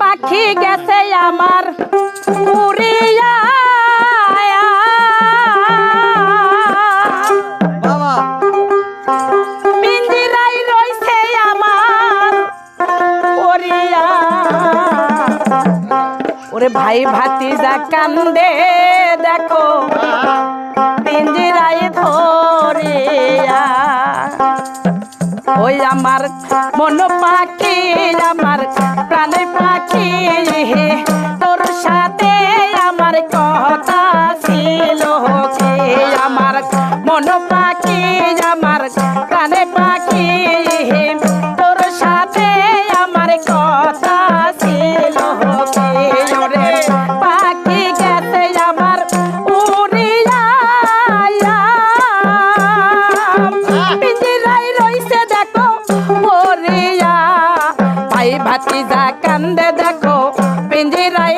পাখি গেছে আমার উড়িয়া ওরে ভাই ভাতিজা কান্দে দেখো পিঞ্জিরাই ধরিয়া। ওই আমার মন পাখি আমার প্রাণে পাখি তোর সাথে আমার কথা ছিল আমার মন পাখি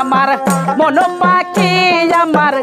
আমার মন পাখি আমার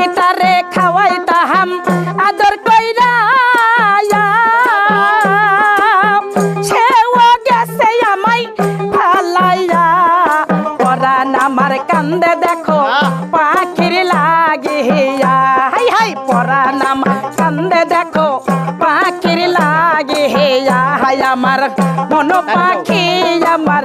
পাখিটারে খাওয়াইতাম, আদর কইরা। সেও গেছে আমায় ফালাইয়া পরান আমার কান্দে দেখো, পাখির লাগিয়া হাই হাই পরান আমার কান্দে দেখো, পাখির লাগিয়া হাই, আমার মন পাখি আমার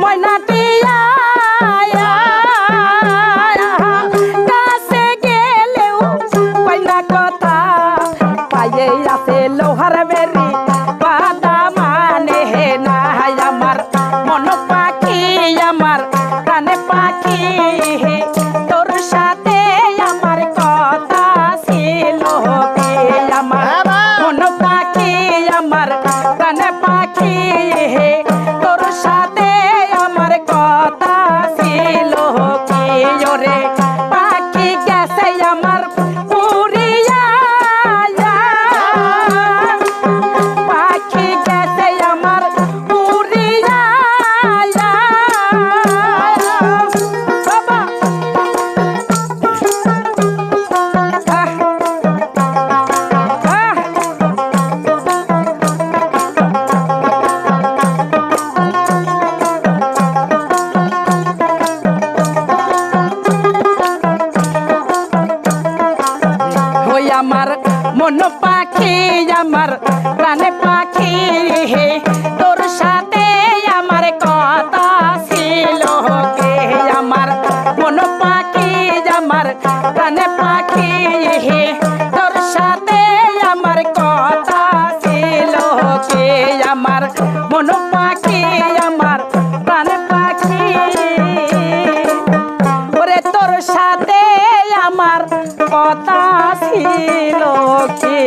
Why not? আমার মন পাখি আমার প্রাণ পাখি। ওরে তোর সাথে আমার কথা ছিল কি?